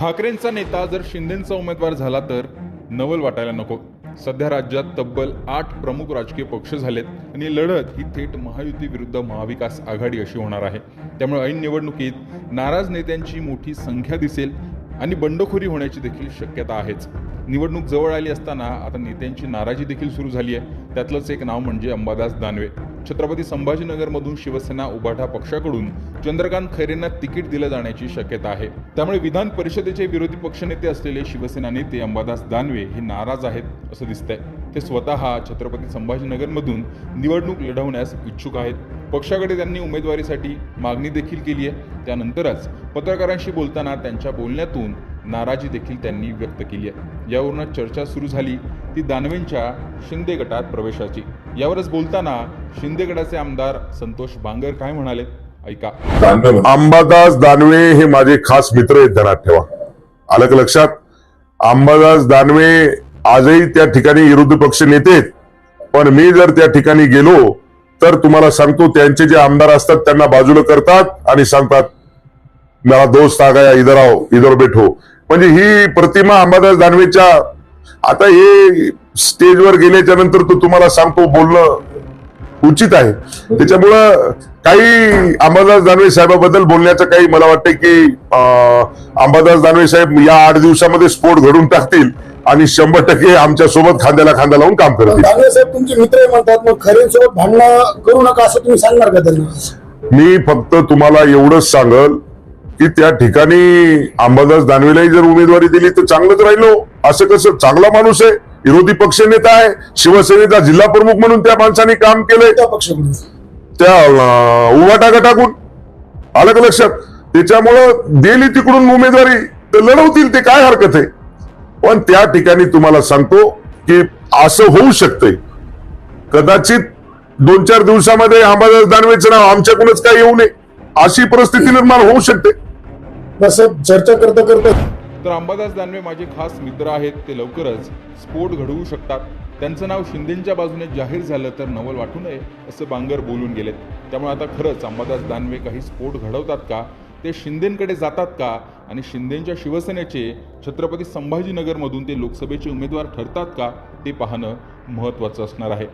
ठाकरेंचा नेता जर शिंदेंचा उमेदवार झाला तर नवल वाटायला नको. सध्या राज्यात तब्बल आठ प्रमुख राजकीय पक्ष झालेत आणि लढत ही थेट महायुती विरुद्ध महाविकास आघाडी अशी होणार आहे. त्यामुळे ऐन निवडणुकीत नाराज नेत्यांची मोठी संख्या दिसेल आणि बंडखोरी होण्याची देखील शक्यता आहेच. निवडणूक जवळ आली असताना आता नेत्यांची नाराजी देखील सुरू झाली आहे. त्यातलंच एक नाव म्हणजे अंबादास दानवे. छत्रपती संभाजीनगरमधून शिवसेना उभाठा पक्षाकडून चंद्रकांत खैरेंना तिकीट दिलं जाण्याची शक्यता आहे. त्यामुळे विधान परिषदेचे विरोधी पक्षनेते असलेले शिवसेना नेते अंबादास दानवे हे नाराज आहेत असं दिसतंय. ते स्वतः छत्रपती संभाजीनगरमधून निवडणूक लढवण्यास इच्छुक आहेत. पक्षाकडे त्यांनी उमेदवारीसाठी मागणी देखील केली आहे. त्यानंतरच पत्रकारांशी बोलताना त्यांच्या बोलण्यातून नाराजी देखील त्यांनी व्यक्त केली आहे. यावरूनच चर्चा सुरू झाली. ती दानवेंच्या शिंदे गटात प्रवेशाची. यावरच बोलताना शिंदे गटाचे आमदार संतोष बांगर काय म्हणाले? ऐका. अंबादास दानवे हे माझे खास मित्र आहेत ध्यानात ठेवा. आलं का लक्षात अंबादास दानवे आजही त्या ठिकाणी विरोधी पक्ष नेते. पण मी जर त्या ठिकाणी गेलो तर तुम्हाला सांगतो त्यांचे जे आमदार असतात त्यांना बाजूला करतात आणि सांगतात मेरा दोस्त आ गया इधर आओ इधर बैठो. म्हणजे ही प्रतिमा अंबादास दानवेच्या आता हे स्टेजवर गेल्याच्यानंतर तो तुम्हाला सांगतो बोलणं उचित आहे. त्याच्यामुळं काही अंबादास दानवे साहेबाबद्दल बोलण्याचं काही मला वाटतं की अंबादास दानवे साहेब या आठ दिवसामध्ये स्फोट घडून टाकतील आणि शंभर टक्के आमच्यासोबत खांद्याला खांदा लावून काम करतील. दानवे साहेब तुमचे मित्र म्हणतात मग खरेंसोबत भांडणं करू नका असं तुम्ही सांगणार का त्यांना? मी फक्त तुम्हाला एवढंच सांगल की त्या ठिकाणी अंबादास दानवेलाही जर उमेदवारी दिली तर चांगलंच राहिलो. असं कसं? चांगला माणूस आहे. विरोधी पक्ष नेता आहे. शिवसेनेचा जिल्हा प्रमुख म्हणून त्या माणसाने काम केलंय. त्या पक्षाकडून. त्या अं, उवाटा गटाकून आलं का लक्षात? त्याच्यामुळं दिली तिकडून उमेदवारी तर लढवतील ते काय हरकत आहे? पण त्या ठिकाणी तुम्हाला सांगतो की असं होऊ शकतंय. कदाचित दोन चार दिवसामध्ये अंबादास दानवेचं नाव आमच्याकडूनच काय येऊ नये. अशी परिस्थिती निर्माण होऊ शकते. तसं चर्चा करता करता तर अंबादास दानवे माझे खास मित्र आहेत ते लवकरच स्फोट घडवू शकतात. त्यांचं नाव शिंदेच्या बाजूने जाहीर झालं तर नवल वाटू नये असं बांगर बोलून गेलेत. त्यामुळे आता खरंच अंबादास दानवे काही स्फोट घडवतात का? ते शिंदेंकडे जातात का? आणि शिंदेच्या शिवसेनेचे छत्रपती संभाजीनगरमधून ते लोकसभेचे उमेदवार ठरतात का? ते पाहणं महत्त्वाचं असणार आहे.